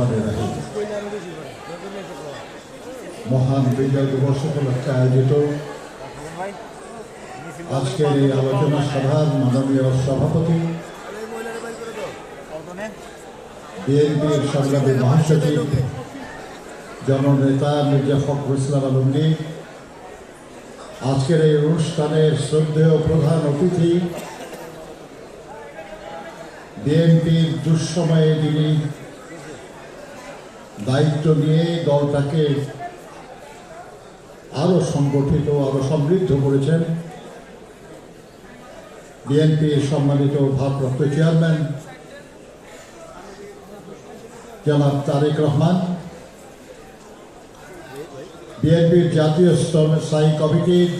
রহমান রাহিম মহান বিজয় দিবস উপলক্ষে আয়োজিত আজকের এই আলোচনা সভার মাননীয় সভাপতি, বিএনপির সংগ্রামী মহাসচিব, জননেতা মির্জা ফখরুল ইসলাম আলমগীর। আজকের এই অনুষ্ঠানের শ্রদ্ধেয় প্রধান অতিথি, বিএনপির দুঃসময়ে যিনি দায়িত্ব নিয়ে দলটাকে আরও সংগঠিত, আরও সমৃদ্ধ করেছেন। বিএনপির সম্মানিত ভারপ্রাপ্ত চেয়ারম্যান জনাব তারেক রহমান, বিএনপির জাতীয় স্থায়ী কমিটির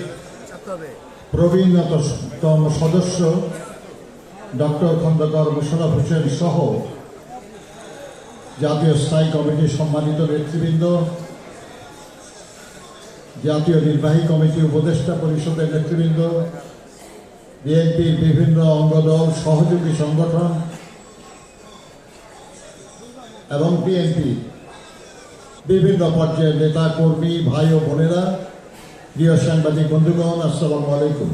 প্রবীণতম সদস্য ডক্টর খন্দকার মোশারফ হোসেন সহ জাতীয় স্থায়ী কমিটির সম্মানিত নেতৃবৃন্দ, জাতীয় নির্বাহী কমিটি উপদেষ্টা পরিষদের নেতৃবৃন্দ, বিএনপির বিভিন্ন অঙ্গদল, সহযোগী সংগঠন এবং বিএনপি, বিভিন্ন পর্যায়ের নেতা, কর্মী, ভাই ও বোনেরা, প্রিয় সাংবাদিক বন্ধুগণ, আসসালামু আলাইকুম।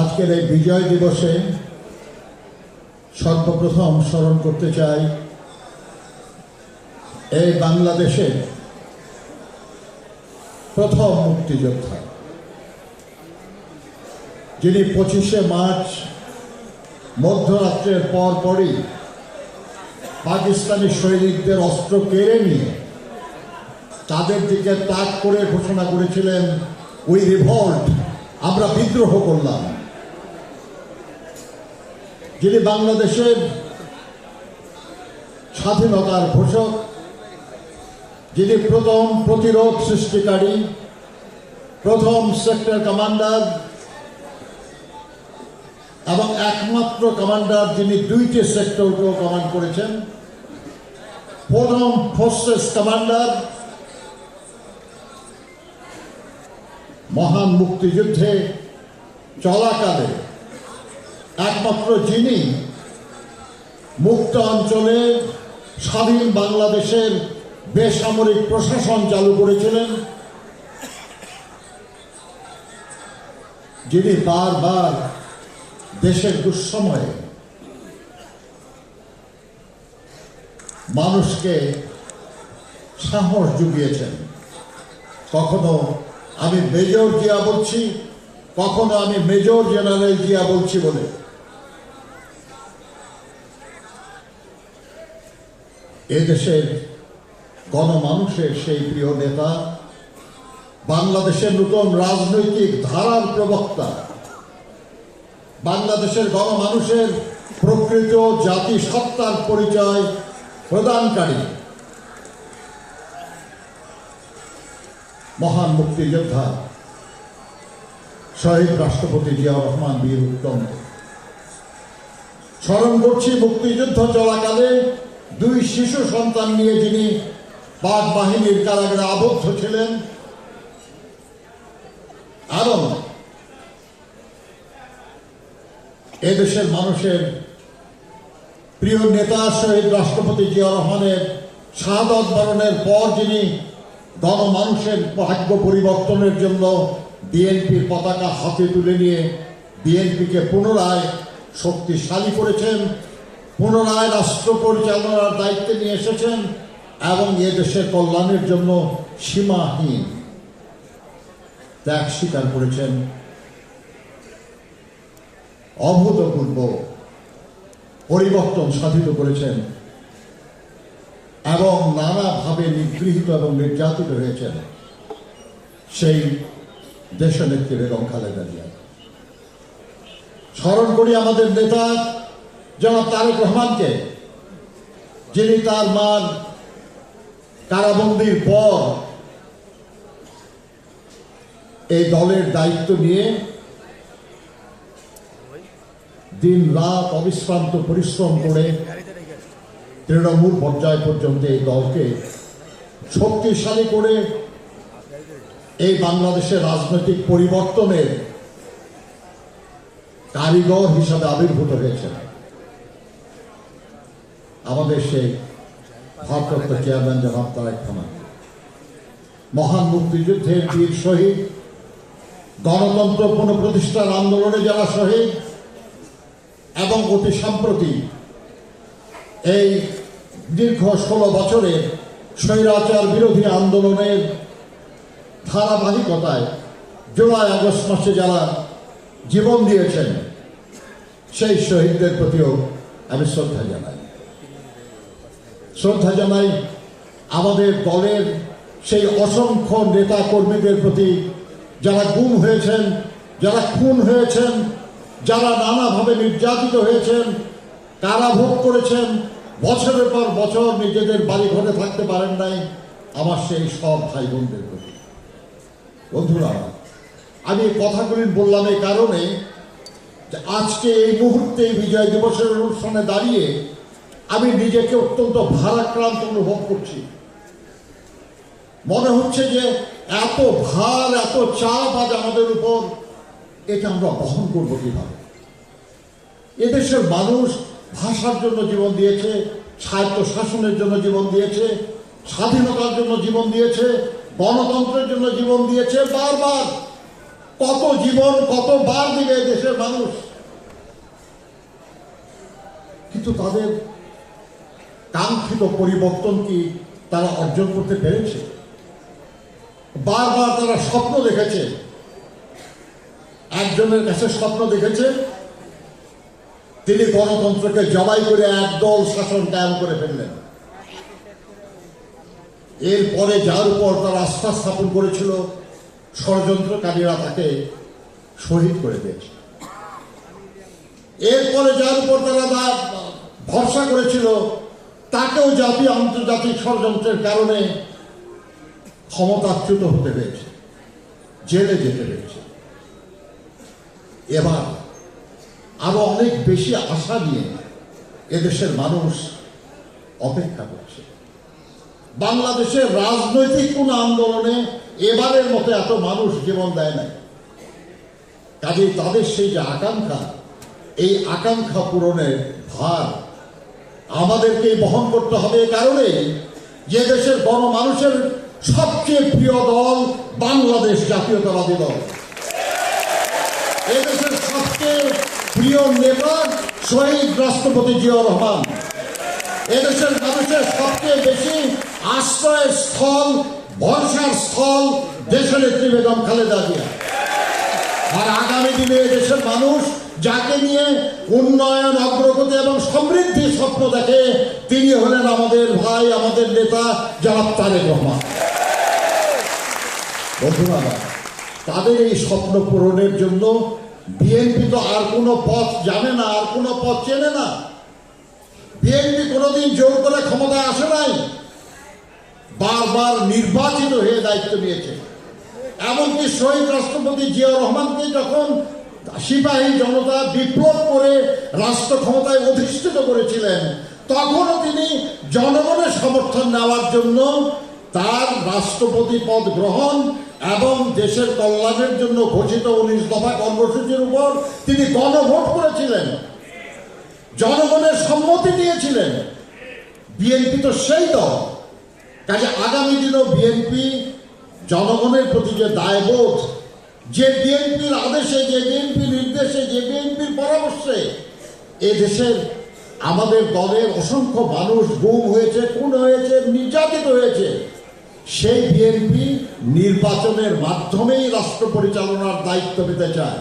আজকের এই বিজয় দিবসে সর্বপ্রথম স্মরণ করতে চাই, এই বাংলাদেশের প্রথম মুক্তিযোদ্ধা, যিনি পঁচিশে মার্চ মধ্যরাত্রের পর পরই পাকিস্তানি সৈনিকদের অস্ত্র কেড়ে নিয়ে তাদের দিকে তাক করে ঘোষণা করেছিলেন উই রিভল্ট আমরা বিদ্রোহ করলাম। যিনি বাংলাদেশের স্বাধীনতার ঘোষক, যিনি প্রথম প্রতিরোধ সৃষ্টিকারী, প্রথম সেক্টর কমান্ডার, এবং একমাত্র কমান্ডার যিনি দুইটি সেক্টরকেও কমান্ড করেছেন, প্রথম ফোর্সেস কমান্ডার, মহান মুক্তিযুদ্ধে চলাকালে একমাত্র যিনি মুক্ত অঞ্চলে স্বাধীন বাংলাদেশের বেসামরিক প্রশাসন চালু করেছিলেন, যিনি বারবার দেশের দুঃসময়ে মানুষকে সাহস জুগিয়েছেন। কখনো আমি মেজর জিয়া বলছি, কখনো আমি মেজর জেনারেল জিয়া বলছি বলে। এদেশের গণমানুষের সেই প্রিয় নেতা, বাংলাদেশের নতুন রাজনৈতিক ধারার প্রবক্তা, বাংলাদেশের গণমানুষের প্রকৃত জাতিসত্তার পরিচয় প্রদানকারী মহান মুক্তিযোদ্ধা শহীদ রাষ্ট্রপতি জিয়াউর রহমান বীর উত্তম। স্মরণ করছি মুক্তিযুদ্ধ চলাকালে দুই শিশু সন্তান নিয়ে যিনি পাক বাহিনীর কারাগারে আবদ্ধ ছিলেন এবং এদেশের মানুষের প্রিয় নেতা শহীদ রাষ্ট্রপতি জিয়া রহমানের শাহাদত বরণের পর যিনি গণমানুষের ভাগ্য পরিবর্তনের জন্য বিএনপির পতাকা হাতে তুলে নিয়ে বিএনপিকে পুনরায় শক্তিশালী করেছেন পুনরায় রাষ্ট্র পরিচালনার দায়িত্বে নিয়ে এসেছেন এবং এ দেশের কল্যাণের জন্য সীমাহীন ত্যাগ স্বীকার করেছেন। অভূতপূর্ব পরিবর্তন সাধিত করেছেন এবং নানাভাবে নিগৃহীত এবং নির্যাতিত হয়েছেন সেই দেশনেত্রী বেগম খালেদা জিয়া স্মরণ করি আমাদের নেতা জনাব তারেক রহমানকে, যিনি তার মান কারাবন্দির পর এই দলের দায়িত্ব নিয়ে দিন রাত অবিশ্রান্ত পরিশ্রম করে তৃণমূল পর্যায় পর্যন্ত এই দলকে শক্তিশালী করে এই বাংলাদেশের রাজনৈতিক পরিবর্তনের কারিগর হিসাবে আবির্ভূত হয়েছে। আমাদের সেই ভারপ্রাপ্ত চেয়ারম্যান জনাব তারেক রহমান মহান মুক্তিযুদ্ধের বীর শহীদ, গণতন্ত্র পুনঃপ্রতিষ্ঠার আন্দোলনে যারা শহীদ, এবং অতি সম্প্রতি এই দীর্ঘ ষোলো বছরের স্বৈরাচার বিরোধী আন্দোলনের ধারাবাহিকতায় জুলাই আগস্ট মাসে যারা জীবন দিয়েছেন, সেই শহীদদের প্রতিও আমি শ্রদ্ধা জানাই। শ্রদ্ধা জানাই আমাদের দলের সেই অসংখ্য নেতা কর্মীদের প্রতি যারা গুম হয়েছেন, যারা খুন হয়েছেন, যারা নানাভাবে নির্যাতিত হয়েছেন কারাভোগ করেছেন, বছরের পর বছর নিজেদের বাড়ি ঘরে থাকতে পারেন নাই আমার সেই সব ভাই বোনদের প্রতি। বন্ধুরা, আমি এই কথাগুলি বললাম এই কারণে আজকে এই মুহূর্তে বিজয় দিবসের অনুষ্ঠানে দাঁড়িয়ে আমি নিজেকে অত্যন্ত ভারাক্রান্ত অনুভব করছি। মনে হচ্ছে যে এত ভার, এত চাপ আজ আমাদের উপর, এটা আমরা বহন করব কীভাবে? এদেশের মানুষ ভাষার জন্য জীবন দিয়েছে স্বায়ত্ত শাসনের জন্য জীবন দিয়েছে, স্বাধীনতার জন্য জীবন দিয়েছে, গণতন্ত্রের জন্য জীবন দিয়েছে, বারবার। কত জীবন, কতবার দিবে দেশের মানুষ? কিন্তু তাদের কাঙ্ক্ষিত পরিবর্তন কি তারা অর্জন করতে পেরেছে? বারবার তারা স্বপ্ন দেখেছে। একজনের কাছে স্বপ্ন দেখেছে, তিনি গণতন্ত্রকে জবাই করে একদল শাসন কায়েম করে ফেললেন। এরপরে যার উপর তার আস্থা স্থাপন করেছিল, ষড়যন্ত্রকারীরা তাকে শহীদ করে দিয়েছে। এরপরে যার উপর তারা ভরসা করেছিল তাকেও জাতীয় আন্তর্জাতিক ষড়যন্ত্রের কারণে ক্ষমতাচ্যুত হতে হয়েছে জেলে যেতে হয়েছে এবার আরও অনেক বেশি আশা নিয়ে এদেশের মানুষ অপেক্ষা করছে। বাংলাদেশের রাজনৈতিক কোন আন্দোলনে এবারের মতো এত মানুষ জীবন দেয় নাই। কাজেই তাদের সেই যে আকাঙ্ক্ষা, এই আকাঙ্ক্ষা পূরণের ভার আমাদেরকে বহন করতে হবে কারণে যে দেশের গণমানুষের সবচেয়ে প্রিয় দল বাংলাদেশ জাতীয়তাবাদী দল। এদেশের সবচেয়ে প্রিয় নেতা শহীদ রাষ্ট্রপতি জিয়া রহমান। এদেশের মানুষের সবচেয়ে বেশি আশ্রয়ের স্থল, ভরসার স্থল দেশের নেত্রী খালেদা জিয়া। আর আগামী দিনে দেশের মানুষ যাকে নিয়ে উন্নয়ন, অগ্রগতি এবং সমৃদ্ধির স্বপ্ন দেখে তিনি হলেন আমাদের ভাই, আমাদের নেতা জনাব তারেক রহমান। বন্ধুরা, তাদের এই স্বপ্ন পূরণের জন্য বিএনপি তো আর কোনো পথ জানে না, আর কোনো পথ চেনে না। বিএনপি কোনোদিন জোর করে ক্ষমতায় আসে নাই। বারবার নির্বাচিত হয়ে দায়িত্ব নিয়েছে। এমনকি শহীদ রাষ্ট্রপতি জিয়া রহমানকে যখন সিপাহী জনতা বিপ্লব করে রাষ্ট্র ক্ষমতায় অধিষ্ঠিত করেছিলেন, তখনও তিনি জনগণের সমর্থন নেওয়ার জন্য তার রাষ্ট্রপতি পদ গ্রহণ এবং দেশের কল্যাণের জন্য ঘোষিত উনিশ দফা কর্মসূচির উপর তিনি গণভোট করেছিলেন। জনগণের সম্মতি দিয়েছিলেন। বিএনপি তো সেই দল। কাজে আগামী দিনেও বিএনপি জনগণের প্রতি যে দায়বোধ যে বিএনপির আদেশে, যে বিএনপি নির্দেশে, যে বিএনপির পরামর্শে এ দেশের আমাদের দলের অসংখ্য মানুষ গুম হয়েছে, খুন হয়েছে, নির্যাতিত হয়েছে, সেই বিএনপি নির্বাচনের মাধ্যমেই রাষ্ট্র পরিচালনার দায়িত্ব পেতে চায়।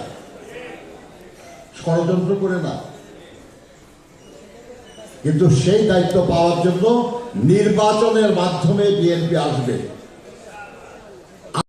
ষড়যন্ত্র করে না। কিন্তু সেই দায়িত্ব পাওয়ার জন্য নির্বাচনের মাধ্যমে বিএনপি আসবে।